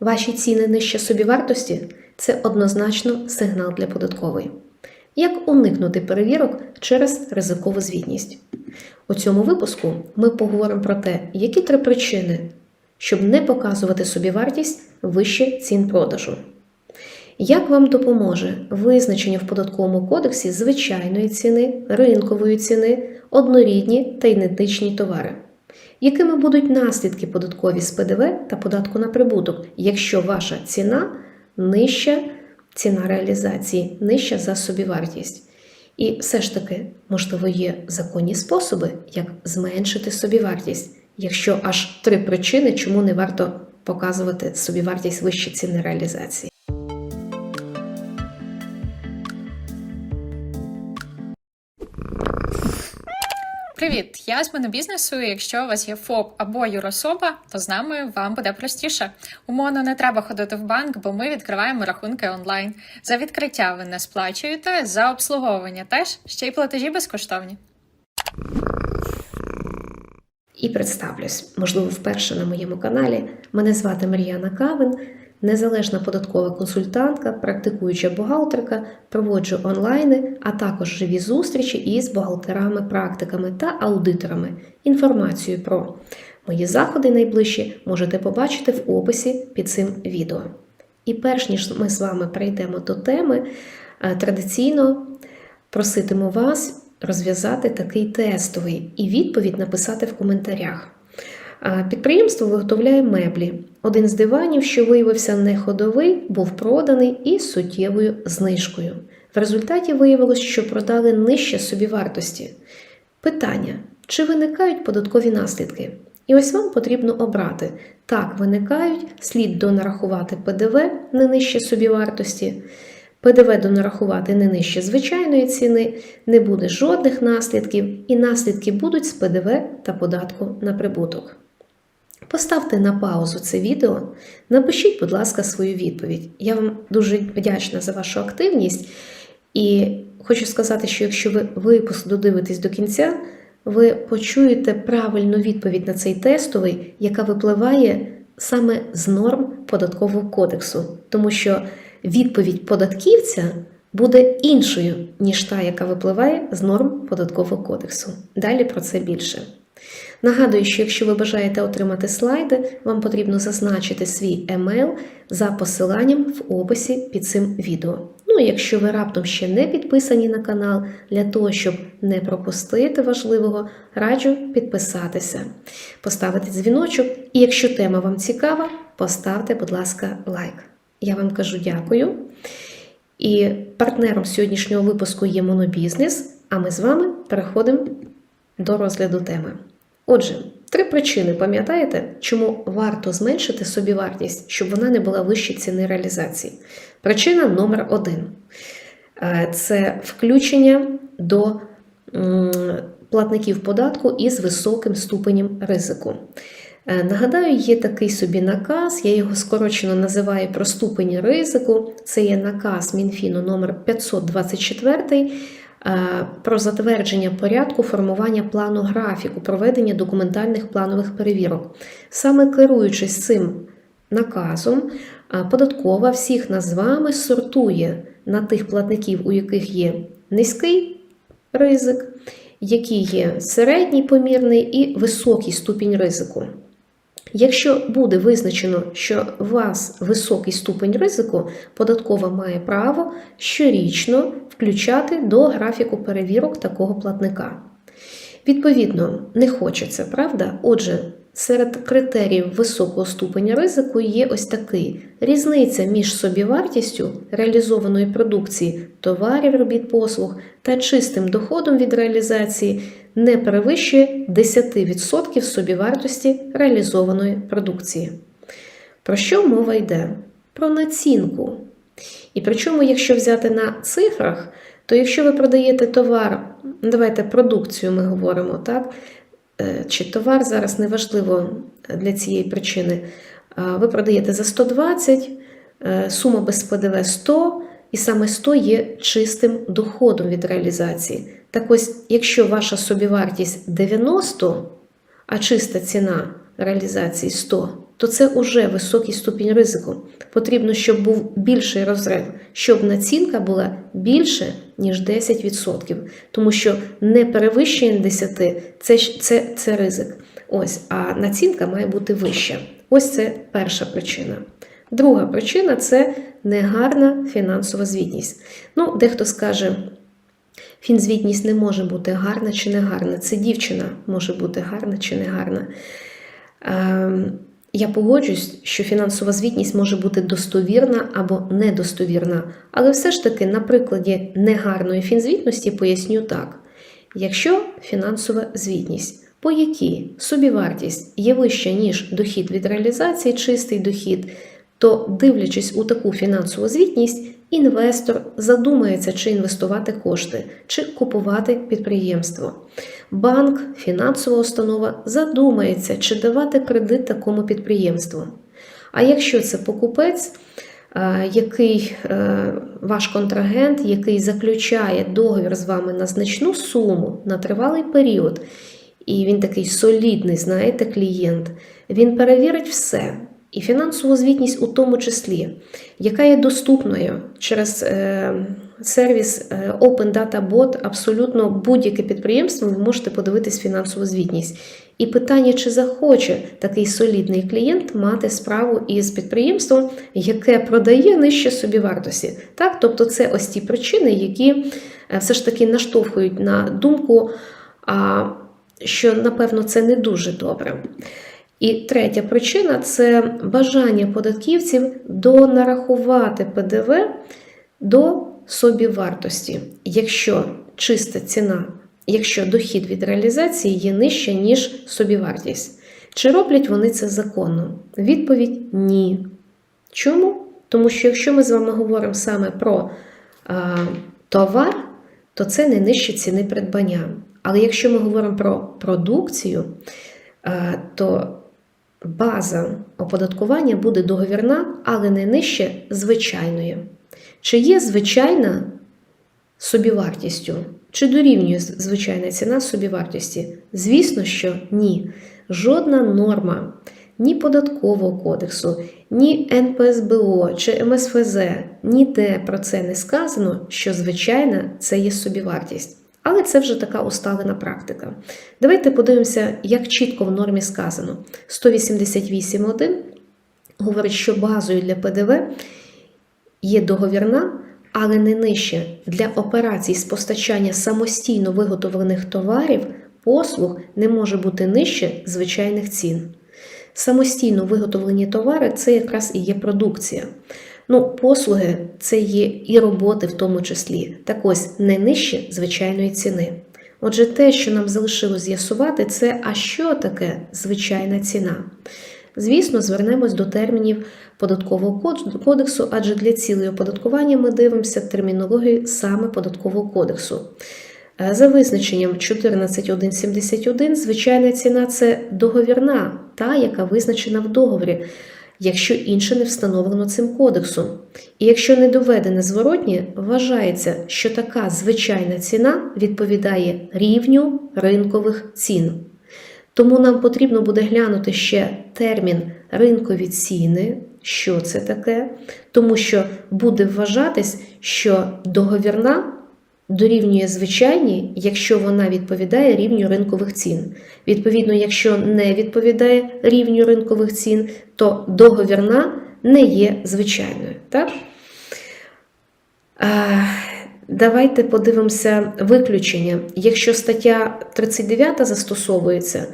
Ваші ціни нижче собівартості це однозначно сигнал для податкової. Як уникнути перевірок через ризикову звітність? У цьому випуску ми поговоримо про те, які три причини, щоб не показувати собівартість вище цін продажу. Як вам допоможе визначення в податковому кодексі звичайної ціни, ринкової ціни, однорідні та ідентичні товари? Якими будуть наслідки податкові з ПДВ та податку на прибуток, якщо ваша ціна нижча, ціна реалізації нижча за собівартість? І все ж таки, можливо, є законні способи, як зменшити собівартість, якщо аж три причини, чому не варто показувати собівартість вище ціни реалізації. Привіт, я з монобізнесу. і Якщо у вас є ФОП або юрособа, то з нами вам буде простіше. Умовно не треба ходити в банк, бо ми відкриваємо рахунки онлайн. За відкриття ви не сплачуєте, за обслуговування теж ще й платежі безкоштовні. І представлюсь, можливо, вперше на моєму каналі. Мене звати Мар'яна Кавин, незалежна податкова консультантка, практикуюча бухгалтерка, проводжу онлайни, а також живі зустрічі із бухгалтерами, практиками та аудиторами. Інформацію про мої заходи найближчі можете побачити в описі під цим відео. І перш ніж ми з вами перейдемо до теми, е, традиційно проситиму вас розв'язати такий тестовий і відповідь написати в коментарях. Підприємство виготовляє меблі. Один з диванів, що виявився неходовий, був проданий із суттєвою знижкою. В результаті виявилось, що продали нижче собівартості. Питання: чи виникають податкові наслідки? І ось вам потрібно обрати. Так, виникають, слід донарахувати ПДВ не нижче собівартості. ПДВ донарахувати не нижче звичайної ціни, не буде жодних наслідків, і наслідки будуть з ПДВ та податку на прибуток. Поставте на паузу це відео, напишіть, будь ласка, свою відповідь. Я вам дуже вдячна за вашу активність. І хочу сказати, що якщо ви випуск додивитесь до кінця, ви почуєте правильну відповідь на цей тестовий, яка випливає саме з норм податкового кодексу, тому що відповідь податківця буде іншою, ніж та, яка випливає з норм податкового кодексу. Далі про це більше. Нагадую, що якщо ви бажаєте отримати слайди, вам потрібно зазначити свій емейл за посиланням в описі під цим відео. Ну, і якщо ви раптом ще не підписані на канал, для того, щоб не пропустити важливого, раджу підписатися, поставити дзвіночок, і якщо тема вам цікава, поставте, будь ласка, лайк. Я вам кажу дякую. І партнером сьогоднішнього випуску є монобізнес, а ми з вами переходимо до розгляду теми. Отже, три причини, пам'ятаєте, чому варто зменшити собівартість, щоб вона не була вище ціни реалізації. Причина номер один Е, це включення до платників податку із високим ступенем ризику. Е, Нагадаю, є такий собі наказ, я його скорочено називаю про ступені ризику. Це є наказ Мінфіну номер 524 е, про затвердження порядку формування плану графіку проведення документальних планових перевірок. Саме керуючись цим наказом, е, податкова всіх нас з вами сортує на тих платників, у яких є низький ризик, які є середній помірний і високий ступінь ризику. Якщо буде визначено, що у вас високий ступень ризику, податкова має право щорічно включати до графіку перевірок такого платника. Відповідно, не хочеться, правда? Отже, серед критеріїв високого ступеня ризику є ось такий: різниця між собівартістю реалізованої продукції товарів, робіт, послуг та чистим доходом від реалізації не перевищує 10% собівартості реалізованої продукції. Про що мова йде? Про націнку. І причому, якщо взяти на цифрах, то якщо ви продаєте товар, давайте продукцію ми говоримо, так? Е, Чи товар зараз неважливо для цієї причини. Ви продаєте за 120, е, сума без ПДВ 100, і саме 100 є чистим доходом від реалізації. Так ось, якщо ваша собівартість 90, а чиста ціна реалізації 100, то це уже високий ступінь ризику. Потрібно, щоб був більший розрив, щоб націнка була більше, ніж 10%. Тому що не перевищення 10 це, це, це ризик. Ось, а націнка має бути вища. Ось це перша причина. Друга причина це негарна фінансова звітність. Ну, дехто скаже, фінзвітність не може бути гарна чи не гарна. Це дівчина може бути гарна чи не гарна. Ем, я погоджуюсь, що фінансова звітність може бути достовірна або недостовірна, але все ж таки на прикладі негарної фінзвітності поясню так: якщо фінансова звітність, по якій собівартість є вища, ніж дохід від реалізації, чистий дохід, то дивлячись у таку фінансову звітність, інвестор задумається, чи інвестувати кошти, чи купувати підприємство. Банк, фінансова установа задумається, чи давати кредит такому підприємству. А якщо це покупець, е, який е, ваш контрагент, який заключає договір з вами на значну суму на тривалий період, і він такий солідний, знаєте, клієнт, він перевірить все. І фінансову звітність у тому числі, яка є доступною через е, сервіс е, Open Data Bot, абсолютно будь-яке підприємство, ви можете подивитись фінансову звітність. І питання, чи захоче такий солідний клієнт мати справу із підприємством, яке продає нижче собівартості. Так, тобто це ось ті причини, які е, все ж таки наштовхують на думку, що напевно це не дуже добре. І третя причина це бажання податківців донарахувати ПДВ до собівартості, якщо чиста ціна, якщо дохід від реалізації є нижча, ніж собівартість. Чи роблять вони це законно? Відповідь ні. Чому? Тому що якщо ми з вами говоримо саме про а, товар, то це не нижче ціни придбання. Але якщо ми говоримо про продукцію, а, то база оподаткування буде договірна, але не нижче звичайної. Чи є звичайна собівартістю? Чи дорівнює звичайна ціна собівартості? Звісно, що ні. Жодна норма ні податкового кодексу, ні НПСБО чи МСФЗ ніде про це не сказано, що звичайна це є собівартість. Але це вже така усталена практика. Давайте подивимося, як чітко в нормі сказано. 188.1 говорить, що базою для ПДВ є договірна, але не нижче для операцій з постачання самостійно виготовлених товарів, послуг не може бути нижче звичайних цін. Самостійно виготовлені товари це якраз і є продукція. Ну, послуги це є і роботи в тому числі. Так ось не нижче звичайної ціни. Отже, те, що нам залишилось з'ясувати, це а що таке звичайна ціна? Звісно, звернемось до термінів податкового кодексу, адже для цілей оподаткування ми дивимося термінологію саме податкового кодексу. Е, За визначенням 14.171 звичайна ціна це договірна, та, яка визначена в договорі, якщо інше не встановлено цим кодексом. І якщо не доведене зворотнє, вважається, що така звичайна ціна відповідає рівню ринкових цін. Тому нам потрібно буде глянути ще термін ринкові ціни, що це таке, тому що буде вважатись, що договірна дорівнює звичайній, якщо вона відповідає рівню ринкових цін. Відповідно, якщо не відповідає рівню ринкових цін, то договірна не є звичайною. Так? Давайте подивимося виключення. Якщо стаття 39 застосовується,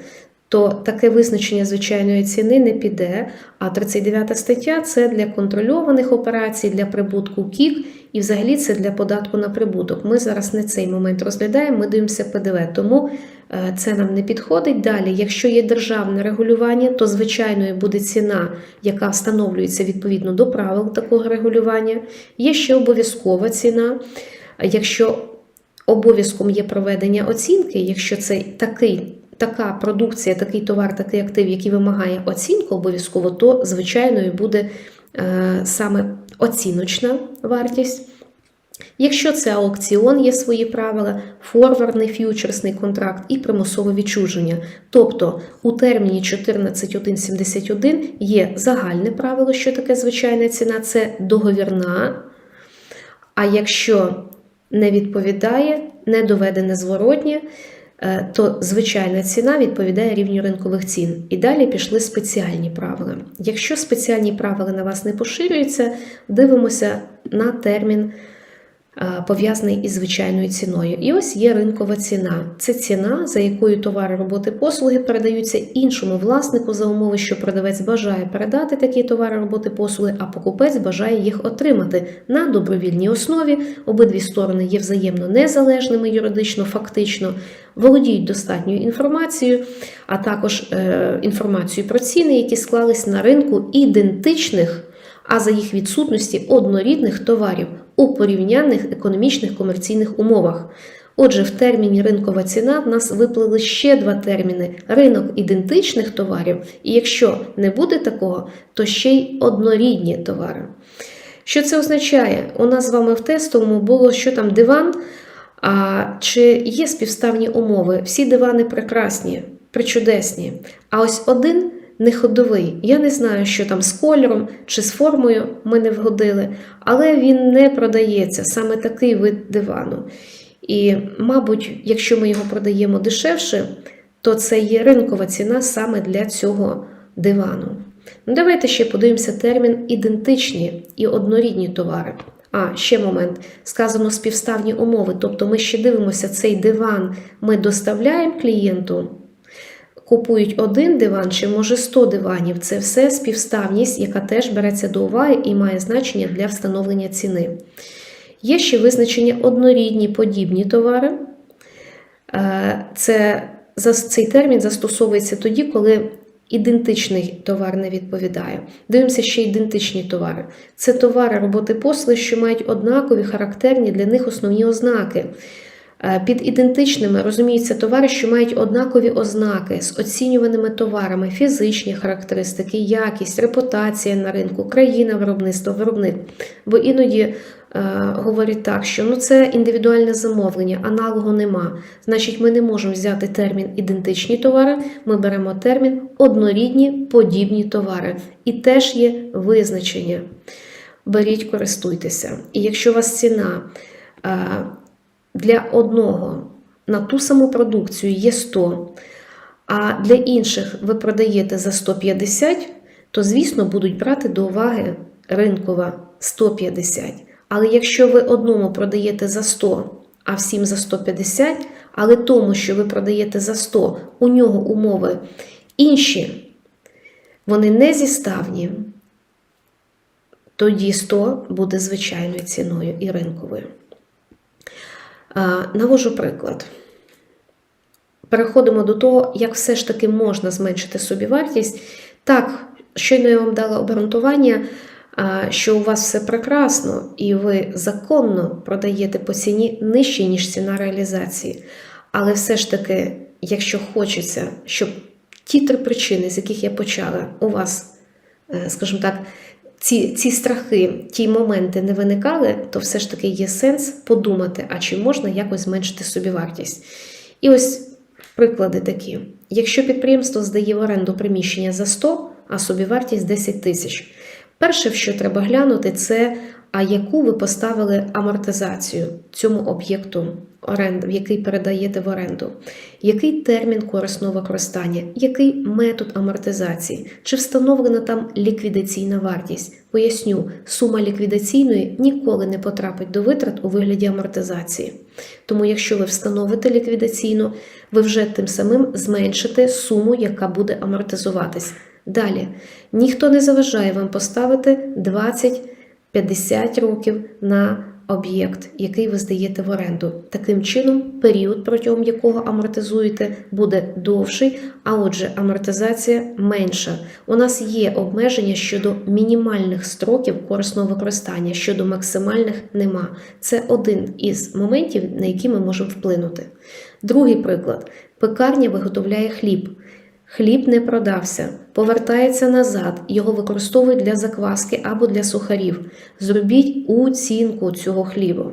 то таке визначення звичайної ціни не піде. А 39 стаття це для контрольованих операцій, для прибутку КІК і взагалі це для податку на прибуток. Ми зараз не цей момент розглядаємо, ми дивимося ПДВ, тому е, це нам не підходить. Далі, якщо є державне регулювання, то звичайною буде ціна, яка встановлюється відповідно до правил такого регулювання. Є ще обов'язкова ціна. Якщо обов'язком є проведення оцінки, якщо це такий, така продукція, такий товар, такий актив, який вимагає оцінку обов'язково, то звичайною буде е, саме оціночна вартість. Якщо це аукціон, є свої правила, форвардний ф'ючерсний контракт і примусове відчуження. Тобто у терміні 14.171 є загальне правило, що таке звичайна ціна, це договірна. А якщо не відповідає, не доведене зворотнє, то звичайна ціна відповідає рівню ринкових цін. І далі пішли спеціальні правила. Якщо спеціальні правила на вас не поширюються, дивимося на термін е, пов'язаний із звичайною ціною. І ось є ринкова ціна. Це ціна, за якою товари, роботи, послуги передаються іншому власнику за умови, що продавець бажає передати такі товари, роботи, послуги, а покупець бажає їх отримати на добровільній основі. Обидві сторони є взаємно незалежними юридично, фактично, володіють достатньою інформацією, а також е, інформацією про ціни, які склались на ринку ідентичних а за їх відсутності однорідних товарів у порівнянних економічних комерційних умовах. Отже, в терміні ринкова ціна в нас виплили ще два терміни: ринок ідентичних товарів, і якщо не буде такого, то ще й однорідні товари. Що це означає? У нас з вами в тестовому було, що там диван, а чи є співставні умови? Всі дивани прекрасні, причудесні. А ось один не ходовий. Я не знаю, що там з кольором чи з формою ми не вгодили, але він не продається саме такий вид дивану. І, мабуть, якщо ми його продаємо дешевше, то це є ринкова ціна саме для цього дивану. Ну, давайте ще подивимося термін ідентичні і однорідні товари. А, ще момент. Сказано співставні умови. Тобто ми ще дивимося, цей диван ми доставляємо клієнту, купують один диван чи може 100 диванів. Це все співставність, яка теж береться до уваги і має значення для встановлення ціни. Є ще визначення однорідні подібні товари. Е, Це, цей термін застосовується тоді, коли ідентичний товар не відповідає. Дивимося ще ідентичні товари. Це товари, роботи послуги, що мають однакові характерні для них основні ознаки. Е, Під ідентичними розуміються товари, що мають однакові ознаки з оцінюваними товарами, фізичні характеристики, якість, репутація на ринку, країна виробництва, виробник. Бо іноді е, говорять так, що ну це індивідуальне замовлення, аналогу нема. Значить, ми не можемо взяти термін ідентичні товари, ми беремо термін однорідні подібні товари. І теж є визначення. Беріть, користуйтеся. І якщо у вас ціна. е, для одного на ту саму продукцію є 100, а для інших ви продаєте за 150, то, звісно, будуть брати до уваги ринкова 150. Але якщо ви одному продаєте за 100, а всім за 150, але тому, що ви продаєте за 100, у нього умови інші, вони не зіставні, тоді 100 буде звичайною ціною і ринковою. Навожу приклад. Переходимо до того, як все ж таки можна зменшити собівартість. Так, щойно я вам дала обґрунтування, що у вас все прекрасно, і ви законно продаєте по ціні нижче, ніж ціна реалізації. Але все ж таки, якщо хочеться, щоб ті три причини, з яких я почала, у вас, е, скажімо так, ці, ці страхи, ті моменти не виникали, то все ж таки є сенс подумати, а чи можна якось зменшити собівартість. І ось приклади такі: якщо підприємство здає в оренду приміщення за 100, а собівартість 10 тисяч. Перше, в що треба глянути, це а яку ви поставили амортизацію цьому об'єкту в який передаєте в оренду, який термін корисного використання, який метод амортизації, чи встановлена там ліквідаційна вартість. Поясню, сума ліквідаційної ніколи не потрапить до витрат у вигляді амортизації. Тому, якщо ви встановите ліквідаційну, ви вже тим самим зменшите суму, яка буде амортизуватись. Далі, ніхто не заважає вам поставити 20-50 років на об'єкт, який ви здаєте в оренду. Таким чином, період, протягом якого амортизуєте, буде довший, а отже, амортизація менша. У нас є обмеження щодо мінімальних строків корисного використання, щодо максимальних нема. Це один із моментів, на які ми можемо вплинути. Другий приклад: пекарня виготовляє хліб. Хліб не продався, повертається назад, його використовують для закваски або для сухарів. Зробіть оцінку цього хлібу.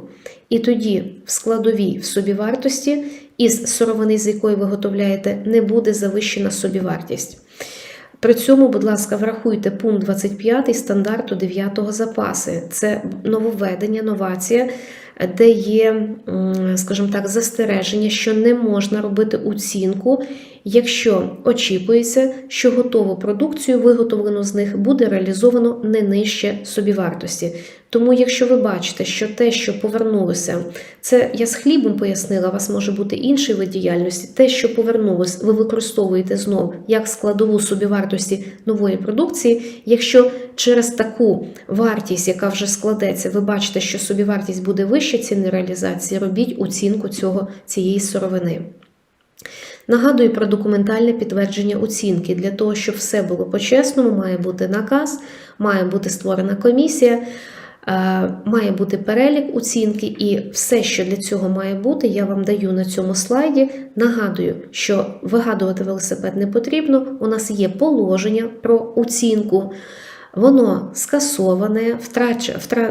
І тоді в складовій в собівартості із сировини, з якої ви виготовляєте, не буде завищена собівартість. При цьому, будь ласка, врахуйте пункт 25 стандарту 9 запаси. Це нововведення, новація, де є, скажімо так, застереження, що не можна робити оцінку, якщо очікується, що готову продукцію, виготовлену з них, буде реалізовано не нижче собівартості. Тому, якщо ви бачите, що те, що повернулося, це я з хлібом пояснила, у вас може бути інший вид діяльності. Те, що повернулось, ви використовуєте знов як складову собівартості нової продукції. Якщо через таку вартість, яка вже складеться, ви бачите, що собівартість буде вища ціни реалізації, робіть оцінку цього цієї сировини. Нагадую про документальне підтвердження оцінки. Для того, щоб все було по-чесному, має бути наказ, має бути створена комісія, е, має бути перелік оцінки, і все, що для цього має бути, я вам даю на цьому слайді. Нагадую, що вигадувати велосипед не потрібно. У нас є положення про оцінку. Воно скасоване,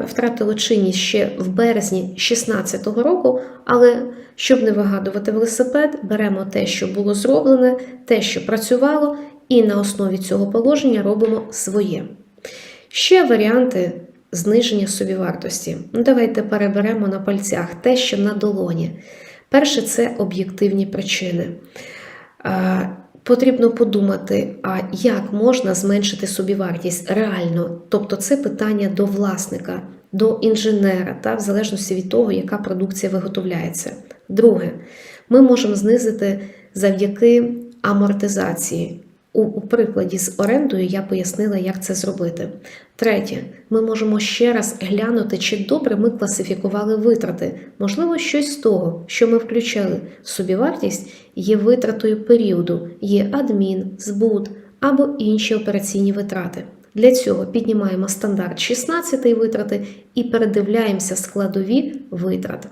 втратило чинність ще в березні 2016 року, але щоб не вигадувати велосипед, беремо те, що було зроблене, те, що працювало, і на основі цього положення робимо своє. Ще варіанти зниження собівартості. Ну, давайте переберемо на пальцях те, що на долоні. Перше це об'єктивні причини. Потрібно подумати, а як можна зменшити собівартість реально? Тобто це питання до власника, до інженера, та, в залежності від того, яка продукція виготовляється. Друге, ми можемо знизити завдяки амортизації. У, прикладі з орендою я пояснила, як це зробити. Третє, ми можемо ще раз глянути, чи добре ми класифікували витрати. Можливо, щось з того, що ми включали собівартість, є витратою періоду, є адмін, збут або інші операційні витрати. Для цього піднімаємо стандарт 16 витрати і передивляємося складові витрат.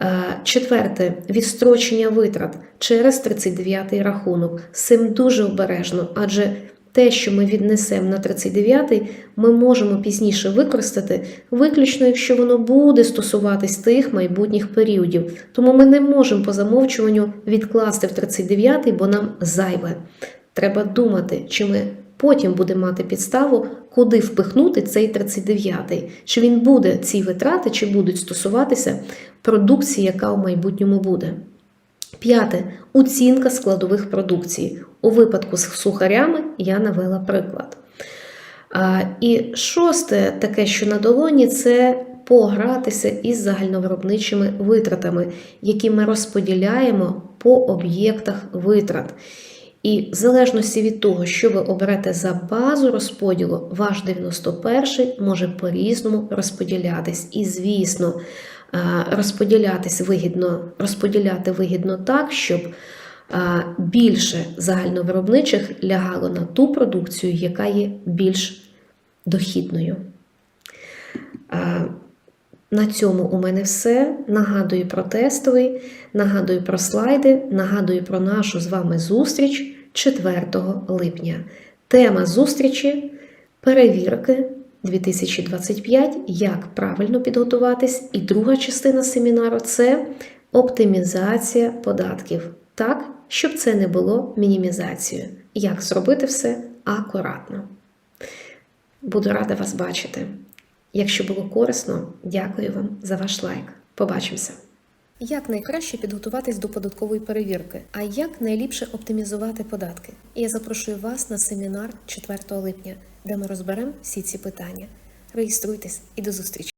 Е, Четверте відстрочення витрат через 39-й рахунок. З цим дуже обережно, адже те, що ми віднесемо на 39-й, ми можемо пізніше використати, виключно якщо воно буде стосуватись тих майбутніх періодів. Тому ми не можемо по замовчуванню відкласти в 39-й, бо нам зайве. Треба думати, чи ми потім будемо мати підставу, куди впихнути цей 39-й. Чи він буде ці витрати, чи будуть стосуватися продукції, яка у майбутньому буде. П'яте оцінка складових продукцій. У випадку з сухарями я навела приклад. І шосте, таке, що на долоні, це погратися із загальновиробничими витратами, які ми розподіляємо по об'єктах витрат. І в залежності від того, що ви оберете за базу розподілу, ваш 91 може по-різному розподілятись. І, звісно, е, розподілятись вигідно, розподіляти вигідно так, щоб е, більше загальновиробничих лягало на ту продукцію, яка є більш дохідною. Е, На цьому у мене все. Нагадую про тестовий, нагадую про слайди, нагадую про нашу з вами зустріч 4 липня. Тема зустрічі перевірки 2025, як правильно підготуватись. І друга частина семінару це оптимізація податків. Так, щоб це не було мінімізацією. Як зробити все акуратно. Буду рада вас бачити. Якщо було корисно, дякую вам за ваш лайк. Побачимося. Як найкраще підготуватись до податкової перевірки, а як найліпше оптимізувати податки? Я запрошую вас на семінар 4 липня, де ми розберемо всі ці питання. Реєструйтесь і до зустрічі!